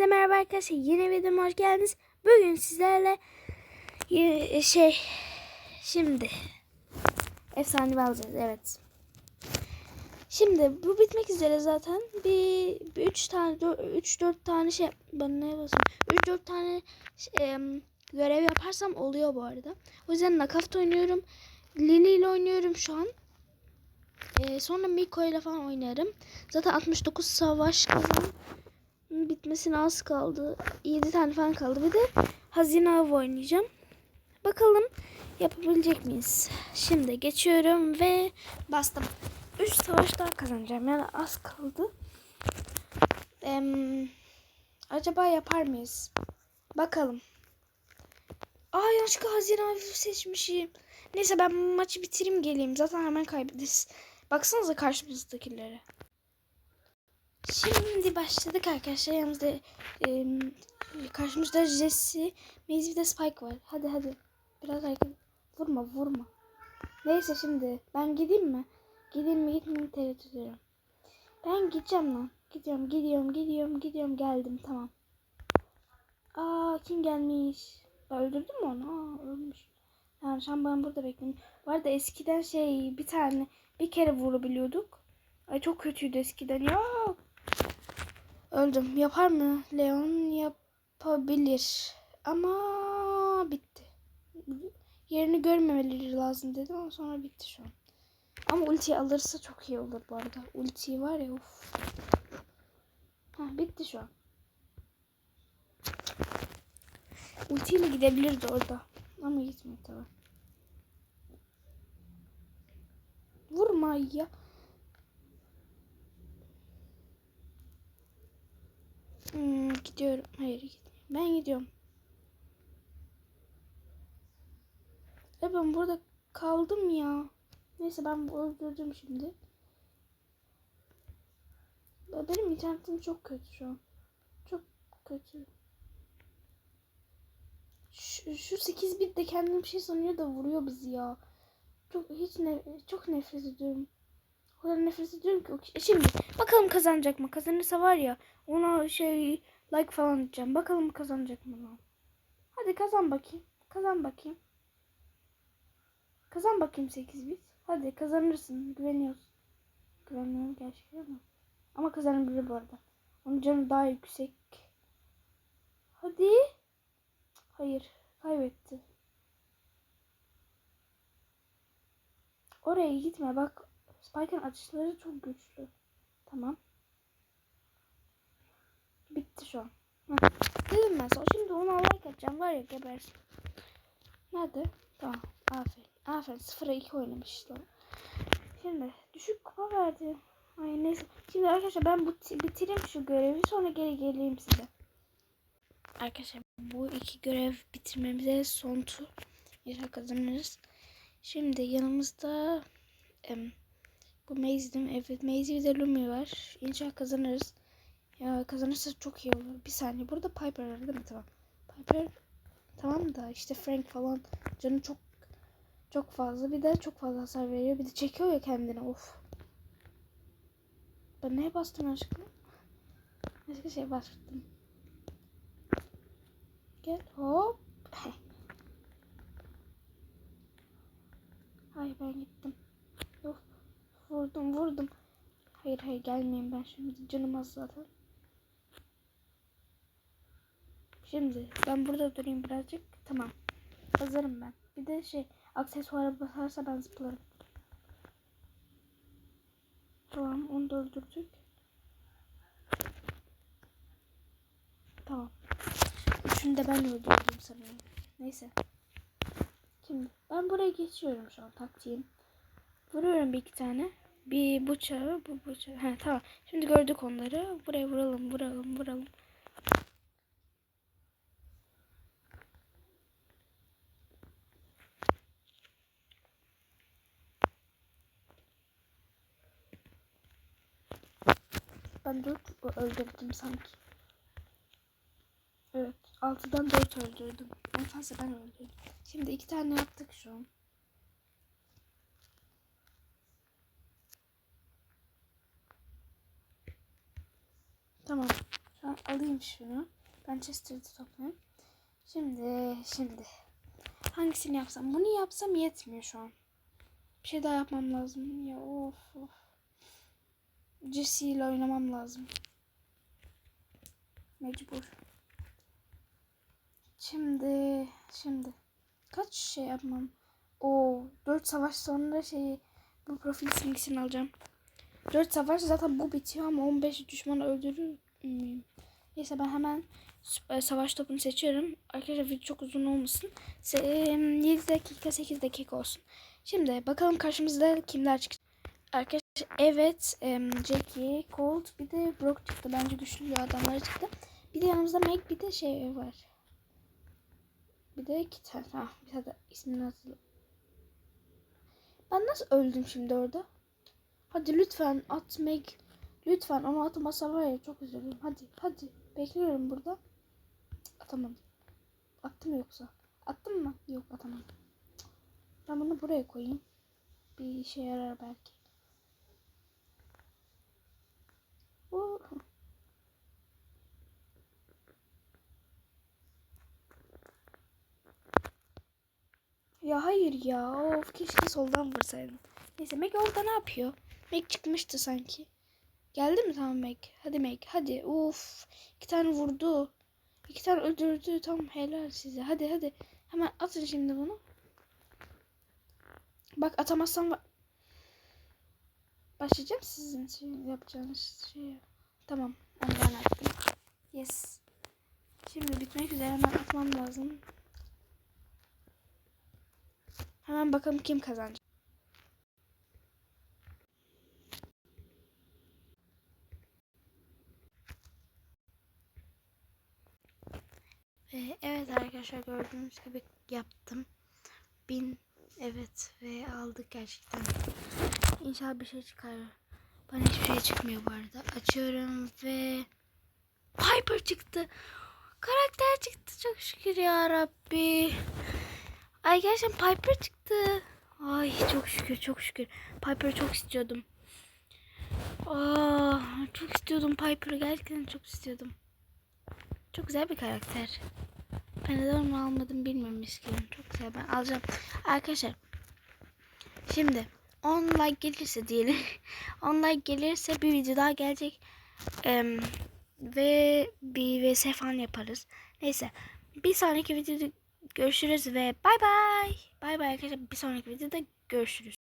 Hepinize merhaba arkadaşlar. Yeni videoma hoş geldiniz. Bugün sizlerle e, şey şimdi efsane alacağız. Evet. Şimdi bu bitmek üzere zaten. Bir 3 tane 3 4 tane şey bana ne basın? 3 4 tane e, görev yaparsam oluyor bu arada. O yüzden nakavt oynuyorum. Lili ile oynuyorum şu an. Ee, sonra Miko ile falan oynarım. Zaten 69 savaş kazan bitmesine az kaldı. 7 tane falan kaldı. Bir de hazine avı oynayacağım. Bakalım yapabilecek miyiz? Şimdi geçiyorum ve bastım. 3 savaş daha kazanacağım. Yani az kaldı. Ee, acaba yapar mıyız? Bakalım. Aa yanlışlıkla hazine avı seçmişim. Neyse ben maçı bitireyim geleyim. Zaten hemen kaybederiz. Baksanıza karşımızdakilere. Şimdi başladık arkadaşlar. Yanımızda e, karşımızda Jesse, Maze bir de Spike var. Hadi hadi. Biraz hareket. Vurma vurma. Neyse şimdi ben gideyim mi? Gideyim mi gitmeyeyim tereddüt ediyorum. Ben gideceğim lan. Gidiyorum gidiyorum gidiyorum gidiyorum geldim tamam. Aa kim gelmiş? Ben öldürdüm mü onu? Aa ölmüş. Yani şu ben burada bekliyorum. Bu arada eskiden şey bir tane bir kere vurabiliyorduk. Ay çok kötüydü eskiden ya. Öldüm. Yapar mı? Leon yapabilir. Ama bitti. Yerini görmemeleri lazım dedim ama sonra bitti şu an. Ama ulti alırsa çok iyi olur bu arada. Ulti var ya of. Ha bitti şu an. Ultiyle gidebilirdi orada. Ama gitmedi tabii. Vurma ya. Gidiyorum. Hayır gitmiyorum. Ben gidiyorum. E ben burada kaldım ya. Neyse ben öldürdüm şimdi. Benim internetim çok kötü şu an. Çok kötü. Şu, şu 8 bit de kendini bir şey sanıyor da vuruyor bizi ya. Çok hiç ne, çok nefret ediyorum. O kadar nefret ediyorum ki. Şimdi bakalım kazanacak mı? Kazanırsa var ya ona şey like falan atacağım. Bakalım kazanacak mı lan? Hadi kazan bakayım. Kazan bakayım. Kazan bakayım 8 bit. Hadi kazanırsın. Güveniyoruz. Güveniyorum gerçekten ama. Ama kazanabilir bu arada. Onun canı daha yüksek. Hadi. Hayır. Kaybetti. Oraya gitme bak. Spike'ın atışları çok güçlü. Tamam. Bitti şu an. Heh. Dedim ben sana. Şimdi onu like atacağım. Var ya gebersin. Nerede? Tamam. Aferin. Aferin. 0'a 2 oynamışlar. Şimdi düşük kupa verdi. Ay neyse. Şimdi arkadaşlar ben bu bitireyim şu görevi. Sonra geri geleyim size. Arkadaşlar bu iki görev bitirmemize son tur. İnşallah kazanırız. Şimdi yanımızda em, bu Maze'dim. Evet Maze bir de Lumi var. İnşallah kazanırız. Ya kazanırsa çok iyi olur. Bir saniye. Burada Piper var değil mi? Tamam. Piper tamam da işte Frank falan canı çok çok fazla. Bir de çok fazla hasar veriyor. Bir de çekiyor ya kendini. Of. Ben neye bastım aşkım? Başka şey bastım. Gel hop. Hayır ben gittim. Of. Vurdum vurdum. Hayır hayır gelmeyeyim ben şimdi canım az zaten. Şimdi ben burada durayım birazcık. Tamam. Hazırım ben. Bir de şey aksesuara basarsa ben zıplarım. Tamam onu da öldürdük. Tamam. Üçünü de ben öldürdüm sanırım. Neyse. Şimdi ben buraya geçiyorum şu an taktiğim. Vuruyorum bir iki tane. Bir bıçağı, bu bıçağı. Ha tamam. Şimdi gördük onları. Buraya vuralım, vuralım, vuralım. Ben dört öldürdüm sanki. Evet. 6'dan 4 öldürdüm. En fazla ben öldürdüm. Şimdi iki tane yaptık şu an. Tamam. Şu an alayım şunu. Ben Chester'ı toplayayım. Şimdi, şimdi. Hangisini yapsam? Bunu yapsam yetmiyor şu an. Bir şey daha yapmam lazım. Ya of of. Jesse ile oynamam lazım. Mecbur. Şimdi, şimdi. Kaç şey yapmam? O 4 savaş sonra şey bu profil simgesini alacağım. 4 savaş zaten bu bitiyor ama 15 düşmanı öldürür müyüm? Neyse ben hemen süper savaş topunu seçiyorum. Arkadaşlar video çok uzun olmasın. Se- 7 dakika 8 dakika olsun. Şimdi bakalım karşımızda kimler çıkacak. Arkadaşlar evet em, Jackie, Colt bir de Brock çıktı. Bence güçlü adamlar çıktı. Bir de yanımızda Meg bir de şey var. Bir de iki tane. Ha, bir tane ismini hatırlıyorum. Ben nasıl öldüm şimdi orada? Hadi lütfen at Meg. Lütfen ama atmasa var ya çok üzülürüm. Hadi hadi. Bekliyorum burada. Atamadım. Attım yoksa. Attım mı? Yok atamadım. Ben bunu buraya koyayım. Bir işe yarar belki. Ya hayır ya. Of keşke soldan vursaydım. Neyse Meg orada ne yapıyor? Meg çıkmıştı sanki. Geldi mi tamam Meg? Hadi Meg hadi. Uf. iki tane vurdu. İki tane öldürdü. Tamam helal size. Hadi hadi. Hemen atın şimdi bunu. Bak atamazsam başlayacağım sizin şey, yapacağınız şeye. Tamam. Onu ben attım. Yes. Şimdi bitmek üzere hemen atmam lazım. Hemen bakalım kim kazanacak. Ve evet arkadaşlar gördüğünüz gibi yaptım. Bin evet ve aldık gerçekten. İnşallah bir şey çıkar. Bana hiçbir şey çıkmıyor bu arada. Açıyorum ve Piper çıktı. Karakter çıktı çok şükür ya Rabbi. Ay gerçekten Piper çıktı. Ay çok şükür çok şükür. Piper'ı çok istiyordum. Aa, çok istiyordum Piper'ı gerçekten çok istiyordum. Çok güzel bir karakter. Ben neden onu almadım bilmiyorum miskinim. Çok güzel ben alacağım. Arkadaşlar şimdi 10 like gelirse diyelim. 10 like gelirse bir video daha gelecek. Em, ve bir vs falan yaparız. Neyse. Bir sonraki videoda görüşürüz ve bay bay. Bay bay arkadaşlar. Bir sonraki videoda görüşürüz.